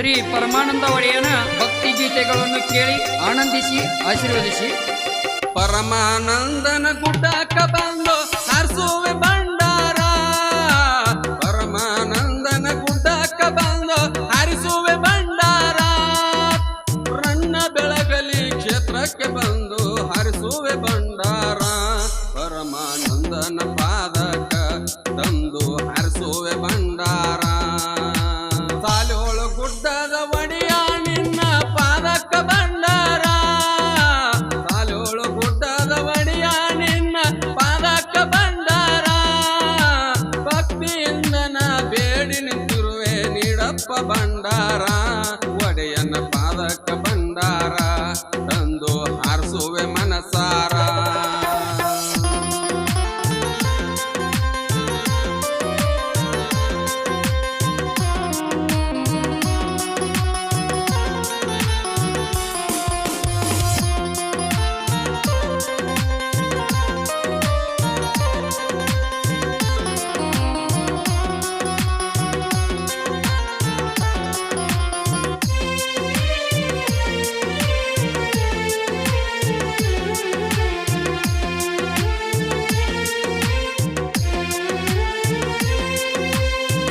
ಶ್ರೀ ಪರಮಾನಂದ ಒಡೆಯನ ಭಕ್ತಿ ಗೀತೆಗಳನ್ನು ಕೇಳಿ ಆನಂದಿಸಿ ಆಶೀರ್ವದಿಸಿ. ಪರಮಾನಂದನ ಗುಡ್ಡಕ್ಕ ಬಂದು ನೀಡಪ್ಪ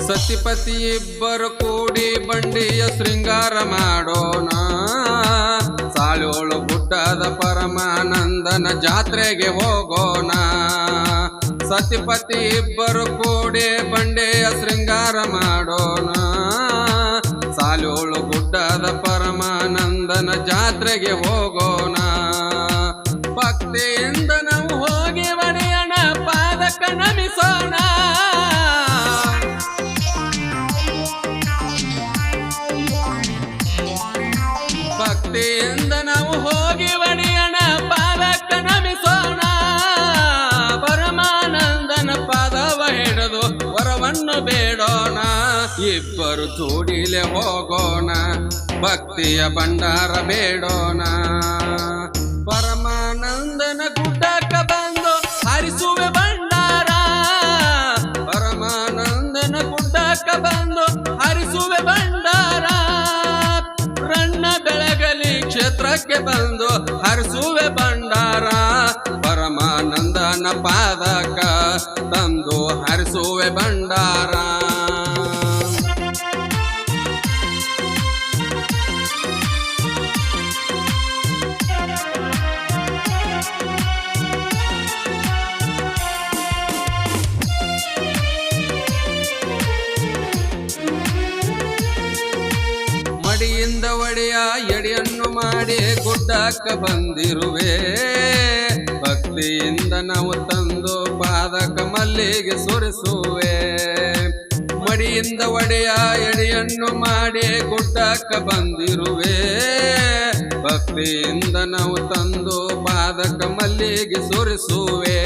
ಸತಿಪತಿ ಇಬ್ಬರು ಕೂಡಿ ಬಂಡಿಯ ಶೃಂಗಾರ ಮಾಡೋಣ. ಸಾಳೋಳು ಗುಡ್ಡದ ಪರಮಾನಂದನ ಜಾತ್ರೆಗೆ ಹೋಗೋಣ. ಸತಿಪತಿ ಇಬ್ಬರು ಕೂಡಿ ಬಂಡೆಯ ಶೃಂಗಾರ ಮಾಡೋಣ. ಸಾಲೋಳು ಗುಡ್ಡದ ಪರಮಾನಂದನ ಜಾತ್ರೆಗೆ ಹೋಗೋಣ. ಭಕ್ತಿಯಿಂದ ಇಬ್ಬರು ಜೋಡಿಲೆ ಹೋಗೋಣ, ಭಕ್ತಿಯ ಭಂಡಾರ ಬೇಡೋಣ. ಪರಮಾನಂದನ ಗುಡ್ಡಕ್ಕ ಬಂದು ಹರಿಸುವೆ ಭಂಡಾರ. ಪರಮಾನಂದನ ಗುಡ್ಡಕ್ಕ ಬಂದು ಹರಿಸುವೆ ಭಂಡಾರ. ರಣ್ಣ ಬೆಳಗಲಿ ಕ್ಷೇತ್ರಕ್ಕೆ ಬಂದು ಹರಿಸುವೆ ಭಂಡಾರ. ಪರಮಾನಂದನ ಪಾದಕ ತಂದು ಹರಿಸುವೆ ಭಂಡಾರ. ಮಡಿಯಿಂದ ಒಡೆಯ ಎಡೆಯನ್ನು ಮಾಡಿ ಗುಡ್ಡಕ್ಕ ಬಂದಿರುವೆ. ಭಕ್ತಿಯಿಂದ ನಾವು ತಂದು ಪಾದಕ ಮಲ್ಲಿಗೆ ಸುರಿಸುವೆ. ಮಡಿಯಿಂದ ಒಡೆಯ ಎಡಿಯನ್ನು ಮಾಡಿ ಗುಡ್ಡಕ್ಕ ಬಂದಿರುವೆ. ಭಕ್ತಿಯಿಂದ ನಾವು ತಂದು ಪಾದಕ ಮಲ್ಲಿಗೆ ಸುರಿಸುವೆ.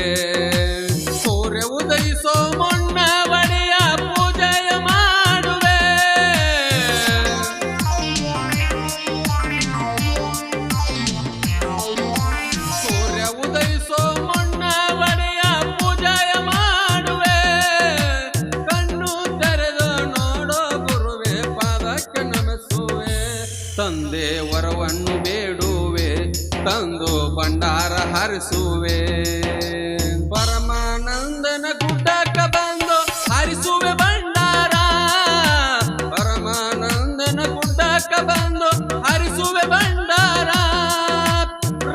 ಸೂರ್ಯ ಉದಯಿಸೋ ಮೊಣ್ಣ ತಂದೆ ವರವನ್ನು ಬೇಡುವೆ, ತಂದು ಭಂಡಾರ ಹರಿಸುವೆ. ಪರಮಾನಂದನ ಗುಡ್ಡಕ್ಕ ಬಂದು ಹರಿಸುವೆ ಭಂಡಾರ. ಪರಮಾನಂದನ ಗುಡ್ಡಕ್ಕ ಬಂದು ಹರಿಸುವೆ ಭಂಡಾರ.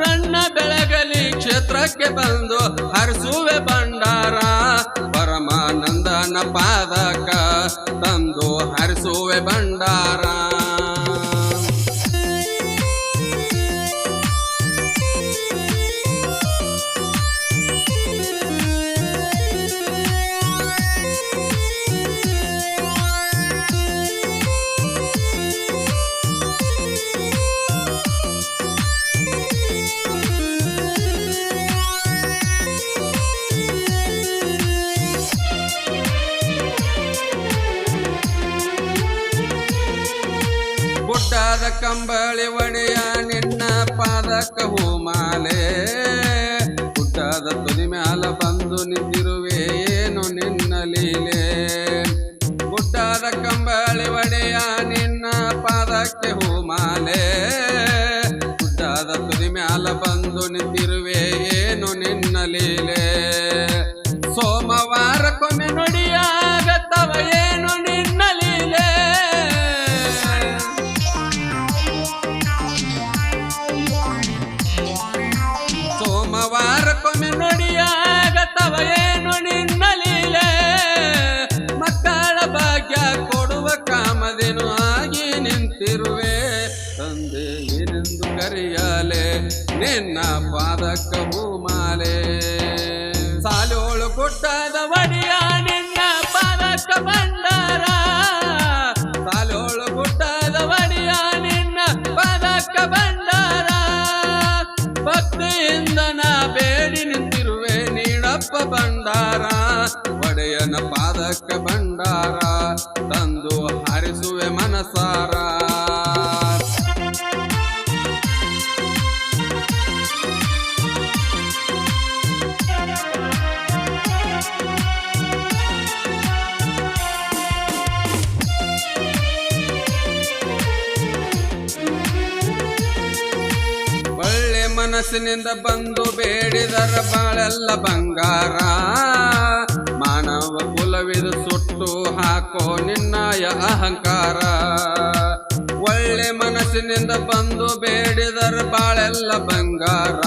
ರಣ್ಣ ಬೆಳಗಲಿ ಕ್ಷೇತ್ರಕ್ಕೆ ಬಂದು ಕಂಬಳಿ ಒಡೆಯ ನಿನ್ನ ಪಾದಕ ಹೂಮಾಲೆ. ಪುಟ್ಟದ ತುದಿ ಮ್ಯಾಲ ಬಂದು ನಿಂತಿರುವೆ ಏನು ನಿನ್ನ ಲೀಲೆ. ಗುಡ್ಡದ ಕಂಬಳಿ ಒಡೆಯ ನಿನ್ನ ಪಾದಕ್ಕೆ ಹೂಮಾಲೆ. ಗುಡ್ಡದ ತುದಿ ಮ್ಯಾಲ ಬಂದು ನಿಂತಿ ಏನೆಂದು ಕರೆಯಲೆ, ನಿನ್ನ ಪಾದಕ್ಕ ಹೂಮಾಲೆ ಸಾಲೋಳು ಕೊಟ್ಟದ ಒಡಿಯ, ನಿನ್ನ ಪಾದಕ್ಕ ಬಂಡಾರ ಸಾಲೋಳು ಕೊಟ್ಟದ ಒಡಿಯ, ನಿನ್ನ ಪಾದಕ್ಕ ಬಂಡಾರ ಭಕ್ತಿಯಿಂದ ನಾ ಬೇಡಿ ನಿಂತಿರುವೆ ನೀಡಪ್ಪ ಭಂಡಾರ ಒಡೆಯನ ಪಾದಕ್ಕೆ ಭಂಡಾರ ಮನಸ್ಸಿನಿಂದ ಬಂದು ಬೇಡಿದರ ಬಾಳೆಲ್ಲ ಬಂಗಾರ. ಮಾನವ ಕುಲವಿದು ಸುಟ್ಟು ಹಾಕೋ ನಿನ್ನಯ ಅಹಂಕಾರ. ಒಳ್ಳೆ ಮನಸ್ಸಿನಿಂದ ಬಂದು ಬೇಡಿದರ ಬಾಳೆಲ್ಲ ಬಂಗಾರ.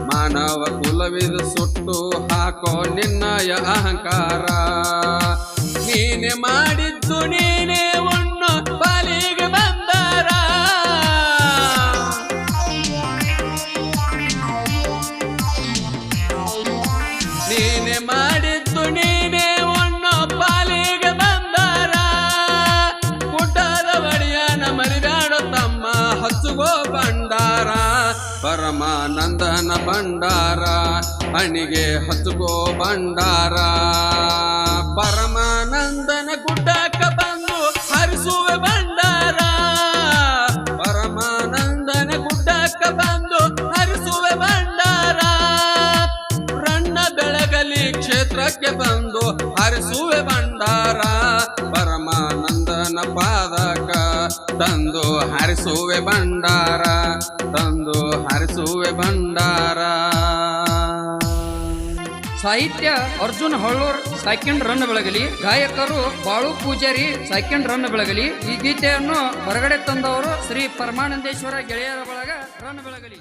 ಮಾನವ ಕುಲವಿದು ಸುಟ್ಟು ಹಾಕೋ ನಿನ್ನಯ ಅಹಂಕಾರ. ನೀನೆ ಮಾಡಿದ್ದು ನೀನೇ ಪರಮಾನಂದನ ಭಂಡಾರ ಹಣಿಗೆ ಹಚ್ಚುಗೋ ಭಂಡಾರ. ಪರಮಾನಂದನ ಗುಡ್ಡಕ್ಕ ಬಂದು ಹರಿಸುವೆ ಭಂಡಾರ. ಪರಮಾನಂದನ ಗುಡ್ಡಕ್ಕ ಬಂದು ಹರಿಸುವೆ ಭಂಡಾರ. ರಣ್ಣ ಬೆಳಗಲಿ ಕ್ಷೇತ್ರಕ್ಕೆ ಬಂದು ಹರಿಸುವೆ ಭಂಡಾರ. ಪರಮಾನಂದನ ಪಾದಕ ತಂದು ಹರಿಸುವೆ ಭಂಡಾರ. ಹರಿಸುವೆ ಭಂಡಾರ. ಸಾಹಿತ್ಯ ಅರ್ಜುನ್ ಹಳ್ಳೂರ್ ಸೆಕೆಂಡ್ ರನ್ ಬೆಳಗಲಿ, ಗಾಯಕರು ಬಾಳು ಪೂಜಾರಿ ಸೆಕೆಂಡ್ ರನ್ ಬೆಳಗಲಿ, ಈ ಗೀತೆಯನ್ನು ಹೊರಗಡೆ ತಂದವರು ಶ್ರೀ ಪರಮಾನಂದೇಶ್ವರ ಗೆಳೆಯರ ಬಳಗ ರನ್ ಬೆಳಗಲಿ.